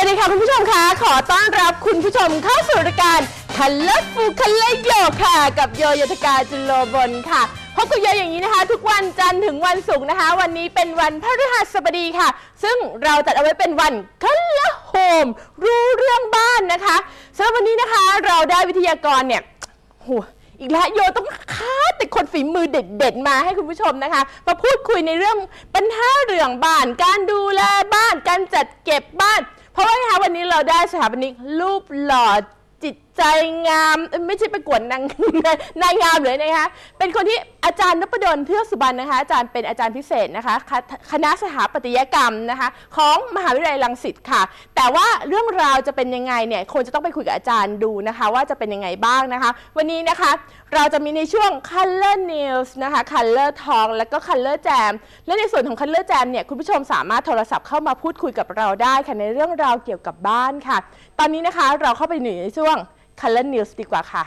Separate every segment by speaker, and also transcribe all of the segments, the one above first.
Speaker 1: วัสดีค่ะคุณผู้ชมคะขอต้อนรับคุณผู้ชมเข้าสู่รายการ Colorful Color Yo ค่ะ กับโยโยทกาจุลโลบนค่ะพบกับโยอย่างนี้นะคะ ทุกวันจันทร์ถึงวันศุกร์นะคะ วันนี้เป็นวันพฤหัสบดีค่ะ ซึ่งเราจัดเอาไว้เป็นวัน Color Home รู้เรื่องบ้านนะคะสำหรับวันนี้นะคะเราได้วิทยากรเนี่ยโหอีกแล้วโยต้องคัดแต่คนฝีมือเด็ดๆมาให้คุณผู้ชมนะคะ มาพูดคุยในเรื่องปัญหาเรื่องบ้าน การดูแลบ้าน การจัดเก็บบ้าน เพราะว่านะคะวันนี้เราได้สถาปนิกรูปหล่อ ใจงามเอ้ยไม่ใช่ประกวดนาง นายงามเลยนะคะ เป็นคนที่อาจารย์นพดลเทือกสุบรรณนะคะ อาจารย์เป็นอาจารย์พิเศษนะคะคณคณะสถาปัตยกรรมนะคะ ของมหาวิทยาลัยรังสิตค่ะ แต่ว่าเรื่องราวจะเป็นยังไงเนี่ยคงจะต้องไปคุยกับอาจารย์ดูนะคะ ว่าจะเป็นยังไงบ้างนะคะ วันนี้นะคะเราจะมีในช่วง Color News นะคะ Color Talk แล้วก็ Color Jam และในส่วนของ Color Jam เนี่ยคุณผู้ชมสามารถโทรศัพท์เข้ามาพูดคุยกับเราได้ค่ะในเรื่องราวเกี่ยวกับบ้านค่ะ ตอนนี้นะคะเราเข้าไปอยู่ในช่วง Color News ดีกว่าค่ะ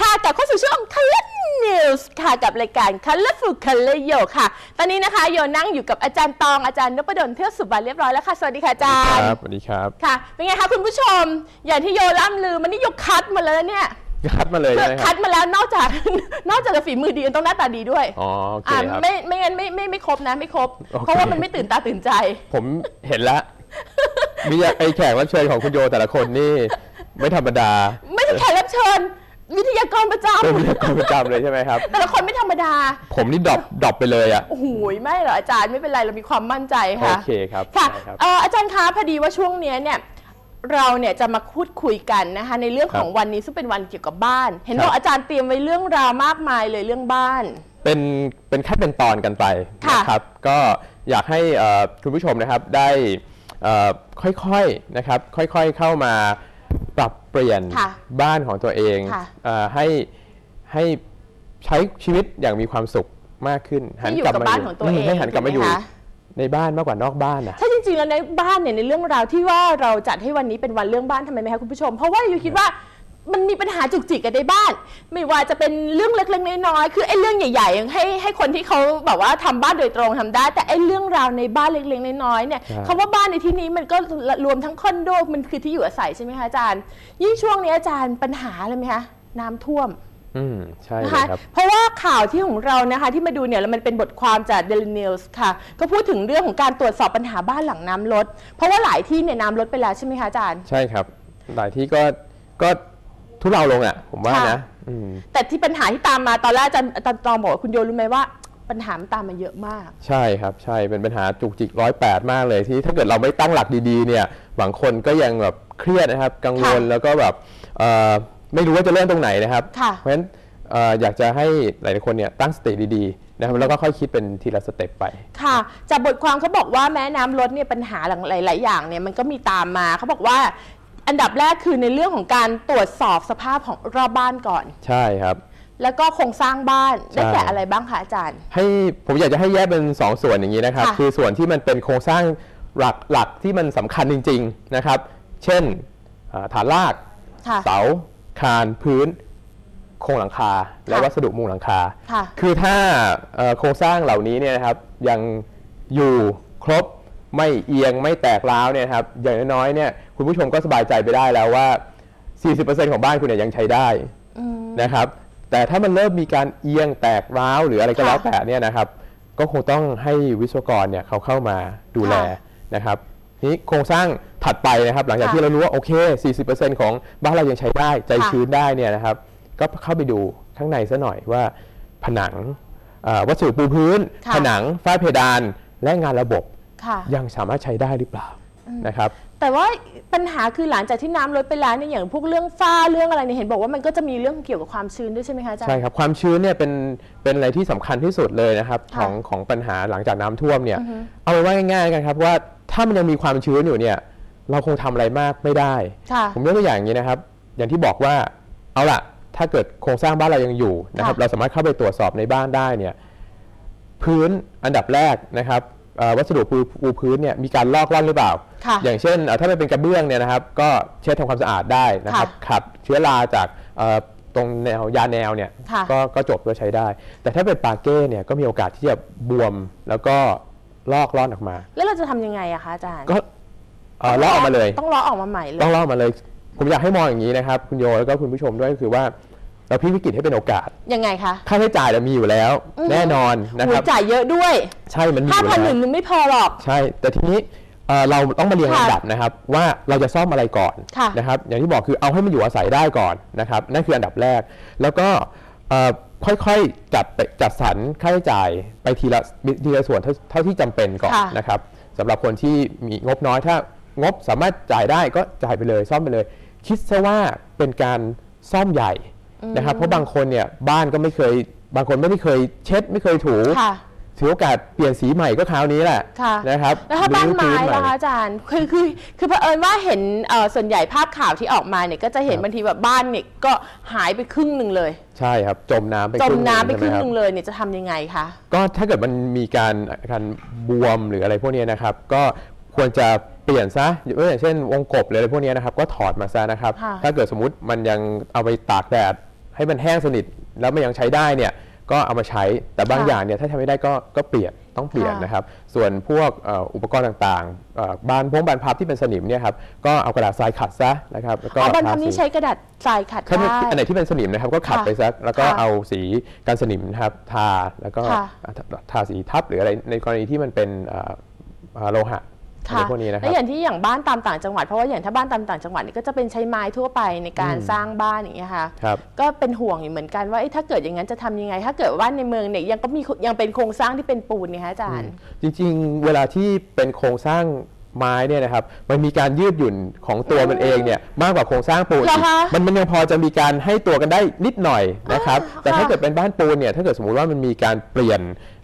Speaker 1: ค่ะกลับเข้าสู่ช่วง Color News ค่ะกับรายการ Colorful Color Yo ค่ะ ตอนนี้นะคะโยนั่งอยู่กับอาจารย์ตองอาจารย์นพดลเทือกสุบรรณเรียบร้อยแล้วค่ะ สวัสดีค่ะอาจารย์
Speaker 2: ครับสวัสดีครับ
Speaker 1: ค่ะ เป็นไงคะคุณผู้ชม อย่างที่โยล่ำลือมันนี่โยคัดมาแล้วเนี่ย
Speaker 2: คัดมาเลย
Speaker 1: เพื่อ
Speaker 2: ใช่ไหมค
Speaker 1: คั
Speaker 2: รั
Speaker 1: ด
Speaker 2: บ
Speaker 1: มาแล้วนอกจาก นอกจากจะฝีมือดีต้องหน้าตาดีด้วย
Speaker 2: อ๋อโอเค
Speaker 1: อ่า
Speaker 2: ครับ
Speaker 1: ไม่ไม่งั้นไม่ไม่ไม่ครบนะไม่ครบ
Speaker 2: โอเค
Speaker 1: เพราะว่ามันไม่ตื่นตาตื่นใจ
Speaker 2: ผมเห็นแล้วมีไอแขกรับเชิญของคุณโยแต่ละคนนี่ ไม่ธรรมดา
Speaker 1: ไม่ใช่แขกรับเชิญ วิทยากรประจ
Speaker 2: เป็นวิทยากรประจำเลยใช่ไหมครับำ
Speaker 1: แต่ละคนไม่ธรรมดา
Speaker 2: ผมนี่ดรอปดรอปไปเลยอะ
Speaker 1: โอ้โหไม่หรอกอาจารย์ไม่เป็นไรเรามีความมั่นใจ
Speaker 2: โอ
Speaker 1: ค่ะ
Speaker 2: เคครับ
Speaker 1: ค่ะ
Speaker 2: ได้ครับ
Speaker 1: เอ่ออาจารย์คะพอดีว่าช่วงเนี้ยเนี่ย เราเนี่ยจะมาพูดคุยกันนะคะ ในเรื่องของ
Speaker 2: ครับ
Speaker 1: วันนี้ซึ่งเป็นวันเกี่ยวกับบ้าน เห็น
Speaker 2: ครับ
Speaker 1: บอกอาจารย์เตรียมไว้เรื่องราวมากมายเลยเรื่องบ้าน
Speaker 2: เป็นเป็นขั้นเป็นตอนกันไป
Speaker 1: ค่ะ
Speaker 2: นะครับ ก็อยากให้เอ่อคุณผู้ชมนะครับได้เอ่อค่อยๆนะครับค่อยๆเข้ามาปรับเปลี่ยน
Speaker 1: ค่ะ
Speaker 2: บ้านของตัวเอง
Speaker 1: ค่ะ
Speaker 2: เอ่อให้ให้ใช้ชีวิตอย่างมีความสุขมากขึ้น
Speaker 1: ให้อยู่กับบ้านของตัวเอง
Speaker 2: มให้หันกลับมาอยู่
Speaker 1: ถูกไหมคะ
Speaker 2: ในบ้านมากกว่านอกบ้านนะ
Speaker 1: ถ้าจริงๆ แล้วในบ้านเนี่ยในเรื่องราวที่ว่าเราจัดให้วันนี้เป็นวันเรื่องบ้านทำไมไหมคะคุณผู้ชม เพราะว่าอยู่คิดว่ามันมีปัญหาจุกจิกกันในบ้าน ไม่ว่าจะเป็นเรื่องเล็กๆน้อยๆคือไอ้เรื่องใหญ่ๆให้ให้คนที่เขาแบบว่าทำบ้านโดยตรงทำได้ แต่ไอ้เรื่องราวในบ้านเล็กๆน้อยๆเนี่ย
Speaker 2: ใช่
Speaker 1: คำว่าบ้านในที่นี้มันก็รวมทั้งคอนโดมันคือที่อยู่อาศัยใช่ไหมคะอาจารย์ ยิ่งช่วงนี้อาจารย์ปัญหาอะไรไหมคะน้ำท่วม
Speaker 2: อืมใช่เล
Speaker 1: นะ
Speaker 2: ย
Speaker 1: คะ
Speaker 2: ครับ
Speaker 1: เพราะว่าข่าวที่ของเรานะคะที่มาดูเนี่ยแล้วมันเป็นบทความจาก Daily News ค่ะ ก็พูดถึงเรื่องของการตรวจสอบปัญหาบ้านหลังน้ำลด เพราะว่าหลายที่เนี่ยน้ำลดไปแล้วใช่ไหมคะอาจารย์
Speaker 2: ใช่ครับ หลายที่ก็ก็ทุเลาลงอะ ผมว่า
Speaker 1: ค่ะ
Speaker 2: นะอืม
Speaker 1: แต่ที่ปัญหาที่ตามมาตอนแรกอาจารย์อาจารย์ตองบอกว่าคุณโยรู้ไหมว่า ปัญหามันตามมาเยอะมาก
Speaker 2: ใช่ครับ ใช่เป็นปัญหาจุกจิกร้อยแปดมากเลยที่ถ้าเกิดเราไม่ตั้งหลักดีๆเนี่ยบางคนก็ยังแบบเครียดนะครับ กังวล
Speaker 1: ค่ะ
Speaker 2: แล้วก็แบบเอ่อ ไม่รู้ว่าจะเริ่มตรงไหนนะครับ
Speaker 1: ค่ะ
Speaker 2: เพราะฉะนั้นเอ่ออยากจะให้หลายๆคนเนี่ยตั้งสติดีๆนะครับแล้วก็ค่อยคิดเป็นทีละสเต็ปไป
Speaker 1: ค่ะ จากบทความเขาบอกว่าแม้น้ำลดเนี่ยปัญหาหลาย ๆ อย่างเนี่ยมันก็มีตามมาเขาบอกว่า อันดับแรกคือในเรื่องของการตรวจสอบสภาพของรอบบ้านก่อน
Speaker 2: ใช่ครับ
Speaker 1: แล้วก็โครงสร้างบ้านได้แก่
Speaker 2: ใช่
Speaker 1: อะไรบ้างคะอาจารย์
Speaker 2: ให้ผมอยากจะให้แยกเป็น2ส่วนอย่างนี้นะครับ
Speaker 1: ค่ะ
Speaker 2: คือส่วนที่มันเป็นโครงสร้างหลักหลักที่มันสำคัญจริง ๆนะครับ เช่นอ่าฐานราก
Speaker 1: ค่ะ
Speaker 2: เสา คานพื้นโครงหลังคา และ
Speaker 1: ค่ะ
Speaker 2: วัสดุมุงหลังคา
Speaker 1: ค่ะ
Speaker 2: คือถ้าเอ่อโครงสร้างเหล่านี้เนี่ยนะครับยังอยู่ครบไม่เอียงไม่แตกร้าวเนี่ยนะครับอย่างน้อยๆเนี่ยคุณผู้ชมก็สบายใจไปได้แล้วว่า 40%ของบ้านคุณเนี่ยยังใช้ได้
Speaker 1: อืม
Speaker 2: นะครับ แต่ถ้ามันเริ่มมีการเอียงแตกร้าวหรืออะไรก็
Speaker 1: ค่ะ
Speaker 2: แล้วแต่เนี่ยนะครับ ก็คงต้องให้วิศวกรเนี่ยเขาเข้ามาดูแล
Speaker 1: ค่ะ
Speaker 2: นะครับนี่โครงสร้าง ถัดไปนะครับ หลังจาก
Speaker 1: ค่ะ
Speaker 2: ที่เรารู้ว่าโอเค 40%ของบ้านเรายังใช้ได้ใจ
Speaker 1: ค่ะ
Speaker 2: ชื้นได้เนี่ยนะครับ ก็เข้าไปดูข้างในซะหน่อยว่า ผนังเอ่อวัสดุปูพื้น
Speaker 1: ค่ะ
Speaker 2: ผนังฝ้าเพดานและงานระบบ
Speaker 1: ค่ะ
Speaker 2: ยังสามารถใช้ได้หรือเปล่านะครับ
Speaker 1: แต่ว่าปัญหาคือหลังจากที่น้ำลดไปแล้วเนี่ยอย่างพวกเรื่องฝ้าเรื่องอะไรเนี่ยเห็นบอกว่ามันก็จะมีเรื่องเกี่ยวกับความชื้นด้วยใช่ไหมคะอาจารย์
Speaker 2: ใช่ครับความชื้นเนี่ยเป็นเป็นอะไรที่สำคัญที่สุดเลยนะครับ
Speaker 1: ค่ะ
Speaker 2: ของของปัญหาหลังจากน้ำท่วมเนี่ย
Speaker 1: อือฮึ
Speaker 2: เอาไว้ว่าง่ายๆกันครับว่าถ้ามันยังมีความชื้นอยู่เนี่ย เราคงทำอะไรมากไม่ได้
Speaker 1: ค่ะ
Speaker 2: ผมยกตัวอย่างอย่างนี้นะครับ อย่างที่บอกว่าเอาล่ะ ถ้าเกิดโครงสร้างบ้านเรายังอยู่นะครับ
Speaker 1: ค่ะ
Speaker 2: เราสามารถเข้าไปตรวจสอบในบ้านได้เนี่ยพื้นอันดับแรกนะครับเอ่อวัสดุปูปูพื้นเนี่ยมีการลอกล่อนหรือเปล่า
Speaker 1: ค่ะ
Speaker 2: อย่างเช่นเอ่อถ้ามันเป็นกระเบื้องเนี่ยนะครับ ก็เช็ดทำความสะอาดได้นะครับ
Speaker 1: ค่ะ
Speaker 2: ขัดเชื้อราจากเอ่อตตรงแนวยาแนวเนี่ย
Speaker 1: ค่ะ
Speaker 2: ก็ก็จบก็ใช้ได้ แต่ถ้าเป็นปาเก้เนี่ยก็มีโอกาสที่จะบวมแล้วก็ลอกล่อนออกมา
Speaker 1: แล้วเราจะทำยังไงอะคะอาจารย์
Speaker 2: ก็ เอ่อลอกออกมาเลย
Speaker 1: ต้องล้อออกมาใหม่เลย
Speaker 2: ต้องลอกมาเลย ผมอยากให้มองอย่างนี้นะครับ คุณโยแล้วก็คุณผู้ชมด้วยก็คือว่า เราพลิกวิกฤตให้เป็นโอกาส
Speaker 1: ยังไงคะ
Speaker 2: ค่าใช้จ่ายเรามีอยู่แล้ว
Speaker 1: อือฮึ
Speaker 2: แน่นอนนะ
Speaker 1: หู
Speaker 2: ครับ
Speaker 1: จ่ายเยอะด้วย
Speaker 2: ใช่มันมีอ
Speaker 1: ห้า
Speaker 2: ยู่
Speaker 1: พันห
Speaker 2: แล้
Speaker 1: นึ่
Speaker 2: ว
Speaker 1: งนึงไม่พอหรอก
Speaker 2: ใช่ แต่ทีนี้เอ่อเราต้องมาเรียง
Speaker 1: ค่ะ
Speaker 2: ลำดับนะครับ ว่าเราจะซ่อมอะไรก่อน
Speaker 1: ค่ะ
Speaker 2: นะครับ อย่างที่บอกคือเอาให้มันอยู่อาศัยได้ก่อนนะครับ นั่นคืออันดับแรก แล้วก็เอ่อค่อยๆจัดไปจัดสรรค่าใช้จ่ายไปทีละทีละส่วนเท่าเท่าที่จำเป็นก่อน
Speaker 1: ค่ะ
Speaker 2: นะครับสำหรับคนที่มีงบน้อยถ้า งบสามารถจ่ายได้ก็จ่ายไปเลยซ่อมไปเลย คิดซะว่าเป็นการซ่อมใหญ่นะครับ เพราะบางคนเนี่ยบ้านก็ไม่เคย บางคนไม่ได้เคยเช็ดไม่เคยถู
Speaker 1: ค่ะ
Speaker 2: ถือโอกาสเปลี่ยนสีใหม่ก็คราวนี้แหละ
Speaker 1: ค่ะ
Speaker 2: นะครับ
Speaker 1: แล้วถ้าบ้านไม้
Speaker 2: รื้อพื้ให
Speaker 1: ล่ะคะอาจารย์คือคือคือเผอิญว่าเห็นเอ่อส่วนใหญ่ภาพข่าวที่ออกมาเนี่ยก็จะเห็น
Speaker 2: ครับ
Speaker 1: บางทีแบบบ้านเนี่ยก็หายไปครึ่งหนึ่งเลย
Speaker 2: ใช่ครับ จมน้ำไป
Speaker 1: จม
Speaker 2: รึ่ง
Speaker 1: น้ำไป
Speaker 2: ใช่
Speaker 1: ครึ่ง
Speaker 2: ห
Speaker 1: ห
Speaker 2: รับ
Speaker 1: นึ่งเลยเนี่ยจะทำยังไงคะ
Speaker 2: ก็ถ้าเกิดมันมีการการบวมหรืออะไรพวกนี้นะครับ ก็ควรจะ เปลี่ยนซะอย่างเช่นวงกบหรืออะไรพวกนี้นะครับ ก็ถอดมาซะนะครับ
Speaker 1: ค่ะ
Speaker 2: ถ้าเกิดสมมุติมันยังเอาไปตากแดดให้มันแห้งสนิทแล้วมันยังใช้ได้เนี่ยก็เอามาใช้แต่บางอย่างเนี่ยถ้าทำไม่ได้ก็ก็เปลี่ยนต้องเปลี่ยนนะครับ ส่วนพวกเอ่ออุปกรณ์ต่างๆเอ่อบานพงบานพับที่เป็นสนิมเนี่ยครับก็เอากระดาษทรายขัดซะนะครับแล้วก็
Speaker 1: อ๋อบรร
Speaker 2: ทา
Speaker 1: ทัดนี้
Speaker 2: สี
Speaker 1: ใช้กระดาษทรายขัด
Speaker 2: ถ้าเป็น
Speaker 1: ได้
Speaker 2: อันไหนที่เป็นสนิมนะครับก็ขัด
Speaker 1: ค่ะ
Speaker 2: ไปซักแล้วก็
Speaker 1: ค่ะ
Speaker 2: เอาสีกันสนิมนะครับทาแล้วก็
Speaker 1: ค่ะ
Speaker 2: ทาทาสีทับหรืออะไรในกรณีที่มันเป็นเอ่อเอ่อโลหะอะไร
Speaker 1: ค่ะ
Speaker 2: พวกนี้นะค
Speaker 1: แล้
Speaker 2: รับ
Speaker 1: วอย่างที่อย่างบ้านตามต่างจังหวัดเพราะว่าอย่างถ้าบ้านตามต่างจังหวัดเนี่ยก็จะเป็นใช้ไม้ทั่วไปในการ
Speaker 2: อืม
Speaker 1: สร้างบ้านอย่างเงี้ยค่ะ
Speaker 2: ครับ
Speaker 1: ก็เป็นห่วงอยู่เหมือนกันว่าเอ๊ะถ้าเกิดอย่างนั้นจะทำยังไง ถ้าเกิดว่าในเมืองเนี่ยยังก็มียังเป็นโครงสร้างที่เป็นปูนเนี่ยคะอาจารย์
Speaker 2: จริง ๆ เวลาที่เป็นโครงสร้าง ไม้เนี่ยนะครับมันมีการยืดหยุ่นของตัวมันเองเนี่ยมากกว่าโครงสร้างปูน
Speaker 1: เหรอ
Speaker 2: อีก
Speaker 1: คะ
Speaker 2: มันมันยังพอจะมีการให้ตัวกันได้นิดหน่อยนะครับ
Speaker 1: อ่า
Speaker 2: แต่ถ้า
Speaker 1: ค่ะ
Speaker 2: เกิดเป็นบ้านปูนเนี่ยถ้าเกิดสมมุติว่ามันมีการเปลี่ยน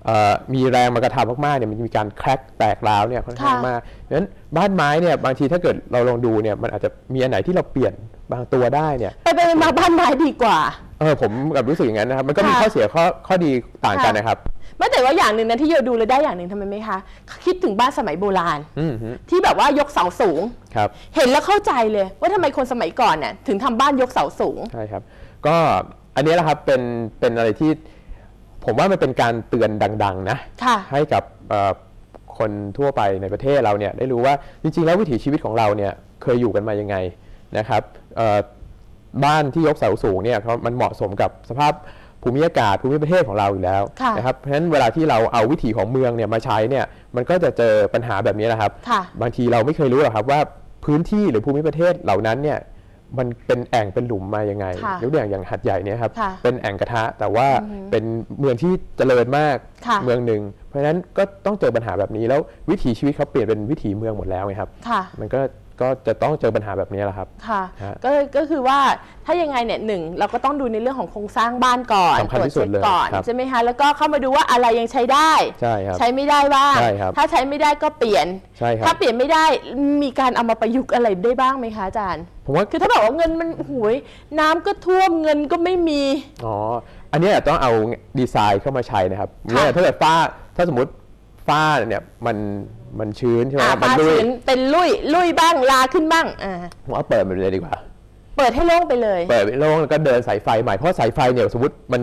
Speaker 2: เอ่อมีแรงมากระทำมากๆเนี่ยมันจะมีการแครกแตกร้าวเนี่ยค่อนข้าง
Speaker 1: ค่ะ
Speaker 2: มากดังนั้นบ้านไม้เนี่ยบางทีถ้าเกิดเราลองดูเนี่ยมันอาจจะมีอันไหนที่เราเปลี่ยนบางตัวได้เนี่ย
Speaker 1: ไปไปมาบ้านไม้ดีกว่า
Speaker 2: เออผมแบบรู้สึกอย่างนั้นนะครับ มันก็มี
Speaker 1: ค่ะ
Speaker 2: ข้อเสียข้อข้อดีต่างกัน
Speaker 1: ค่ะ
Speaker 2: นะครับ
Speaker 1: ไม่แต่ว่าอย่างหนึ่งนะที่โยดูเลยได้อย่างหนึ่งทำไมไหมคะคิดถึงบ้านสมัยโบราณ
Speaker 2: อืมฮึ
Speaker 1: ที่แบบว่ายกเสาสูง
Speaker 2: ครับ
Speaker 1: เห็นแล้วเข้าใจเลยว่าทำไมคนสมัยก่อนเนี่ยถึงทำบ้านยกเสาสูง
Speaker 2: ใช่ครับ ก็อันนี้แหละครับเป็นเป็นอะไรที่ผมว่ามันเป็นการเตือนดัง ๆ นะ
Speaker 1: ค่ะ
Speaker 2: ให้กับเอ่อคนทั่วไปในประเทศเราเนี่ยได้รู้ว่าจริงๆ แล้ววิถีชีวิตของเราเนี่ยเคยอยู่กันมายังไงนะครับเอ่อบ้านที่ยกเสาสูงเนี่ยเขามันเหมาะสมกับสภาพ ภูมิอากาศภูมิประเทศของเราอยู่แล้ว
Speaker 1: ค่ะ
Speaker 2: นะครับเพราะฉะนั้นเวลาที่เราเอาวิถีของเมืองเนี่ยมาใช้เนี่ยมันก็จะเจอปัญหาแบบนี้แหละครับ
Speaker 1: ค่ะ
Speaker 2: บางทีเราไม่เคยรู้หรอกครับว่าพื้นที่หรือภูมิประเทศเหล่านั้นเนี่ยมันเป็นแอ่งเป็นหลุมมายังไง
Speaker 1: ค่ะ
Speaker 2: ยกตัวอย่างอย่างหัดใหญ่เนี่ยครับ
Speaker 1: ค่ะ
Speaker 2: เป็นแอ่งกระทะแต่ว่าเป็นเมืองที่เจริญมาก
Speaker 1: ค่ะ
Speaker 2: เมืองหนึ่ง เพราะฉะนั้นก็ต้องเจอปัญหาแบบนี้แล้ววิถีชีวิตเขาเปลี่ยนเป็นวิถีเมืองหมดแล้วไงครับ
Speaker 1: ค่ะ
Speaker 2: มันก็ ก็จะต้องเจอปัญหาแบบนี้แหละครับ
Speaker 1: ค่ะ
Speaker 2: ฮะ
Speaker 1: ก็ก็คือว่าถ้ายังไงเนี่ยหนึ่งเราก็ต้องดูในเรื่องของโครงสร้างบ้านก่อน
Speaker 2: สำคัญที่สุดเลย
Speaker 1: ตรวจช็คก่อน
Speaker 2: ครับ
Speaker 1: ใช่ไหมคะแล้วก็เข้ามาดูว่าอะไรยังใช้ได้
Speaker 2: ใช่ครับ
Speaker 1: ใช้ไม่ได้บ้าง
Speaker 2: ใช่ครับ
Speaker 1: ถ้าใช้ไม่ได้ก็เปลี่ยน
Speaker 2: ใช่ครับ
Speaker 1: ถ้าเปลี่ยนไม่ได้มีการเอามาประยุกต์อะไรได้บ้างไหมคะอาจารย์
Speaker 2: ผมว่า
Speaker 1: คือถ้าบอกว่าเงินมันหวยน้ำก็ท่วมเงินก็ไม่มี
Speaker 2: อ๋อ อันเนี้ยต้องเอาดีไซน์เข้ามาใช้นะครับ
Speaker 1: ค่ะ
Speaker 2: เนี่ยถ้าเกิดฝ้า ถ้าสมมติฝ้าเนี่ยมัน มันชื้นใช่ไหม
Speaker 1: อ่า
Speaker 2: มั
Speaker 1: ผ้า
Speaker 2: ลุย
Speaker 1: ชื้นเป็นลุยลุยบ้างลาขึ้นบ้างอ่า
Speaker 2: ผมว่าเปิดมันเลยดีกว่า
Speaker 1: เปิดให้โล่งไปเลย
Speaker 2: เปิดโล่งแล้วก็เดินสายไฟใหม่เพราะสายไฟเนี่ยสมมติมัน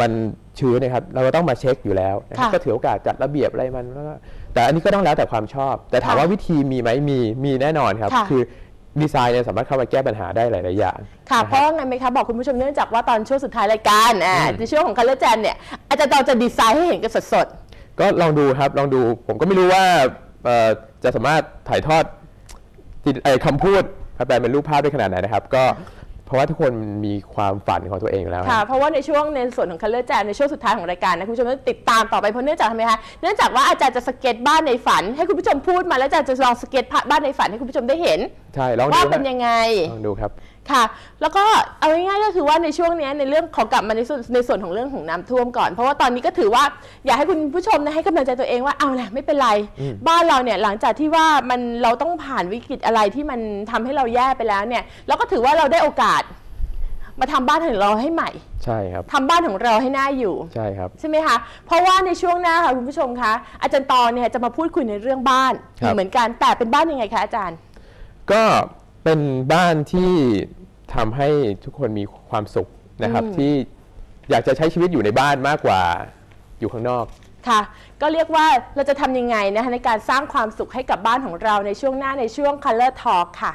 Speaker 2: มันชื้นนะครับเราก็ต้องมาเช็คอยู่แล้วนะครับ
Speaker 1: ค่ะ
Speaker 2: ก็ถือโอกาสจัดระเบียบอะไรมันแล้วก็แต่อันนี้ก็ต้องแล้วแต่ความชอบ แต่ถาม
Speaker 1: ค่ะ
Speaker 2: ว่าวิธีมีไหมมีมีแน่นอนครับ
Speaker 1: ค่ะ
Speaker 2: คือดีไซน์เนี่ยสามารถเข้ามาแก้ปัญหาได้หลาย ๆ อย่าง
Speaker 1: ค่ะ
Speaker 2: น
Speaker 1: เพราะว่าไงไหมคะบอกคุณผู้ชมเนื่องจากว่าตอนช่วงสุดท้ายรายการอ่าในช่วงของคัลเลอร์แจนเนี่ยอาจารย์ตอนจะดีไซน์ให้เห็นกันสด
Speaker 2: ก็ลองดูครับลองดูผมก็ไม่รู้ว่าเอ่อ จะสามารถถ่ายทอดจิตเอ่อคำพูดแปลเป็นรูปภาพได้ขนาดไหนนะครับ ก็เพราะว่าทุกคนมีความฝันของตัวเองอยู่แล้ว
Speaker 1: ๆค่ะ เพราะว่าในช่วงในส่วนของคัลเลอร์แจนในช่วงสุดท้ายของรายการนะคุณผู้ชมต้องติดตามต่อไปเพราะเนื่องจากทำไมคะเนื่องจากว่าอาจารย์จะสเก็ตบ้านในฝัน ให้คุณผู้ชมพูดมาแล้วอาจารย์จะลองสเก็ตบ้านในฝันให้คุณผู้ชมได้เห็น
Speaker 2: ใช่ลองดู
Speaker 1: ว่า
Speaker 2: ฮะ
Speaker 1: เป็นยังไง
Speaker 2: ลองดูครับ
Speaker 1: ค่ะ แล้วก็เอาง่ายๆก็คือว่าในช่วงเนี้ยในเรื่องขอกลับมาในส่วนในส่วนของเรื่องของน้ำท่วมก่อน เพราะว่าตอนนี้ก็ถือว่าอยากให้คุณผู้ชมนะให้กำลังใจตัวเองว่าเอาแหละไม่เป็นไรบ้านเราเนี่ยหลังจากที่ว่ามันเราต้องผ่านวิกฤตอะไรที่มันทำให้เราแย่ไปแล้วเนี่ยเราก็ถือว่าเราได้โอกาส มาทำบ้านของเราให้ใหม่
Speaker 2: ใช่ครับ
Speaker 1: ทำบ้านของเราให้น่าอยู่
Speaker 2: ใช่ครับ
Speaker 1: ใช่ไหมคะ เพราะว่าในช่วงหน้าค่ะคุณผู้ชมคะ อาจารย์ตอนเนี่ยจะมาพูดคุยในเรื่องบ้าน
Speaker 2: ครับ
Speaker 1: เหมือนกันแต่เป็นบ้านยังไงคะอาจารย์
Speaker 2: ก็ เป็นบ้านที่ทำให้ทุกคนมีความสุขนะครับ ที่อยากจะใช้ชีวิตอยู่ในบ้านมากกว่าอยู่ข้างนอก
Speaker 1: ค่ะ ก็เรียกว่าเราจะทำยังไงนะคะในการสร้างความสุขให้กับบ้านของเราในช่วงหน้าในช่วง Color Talk ค่ะ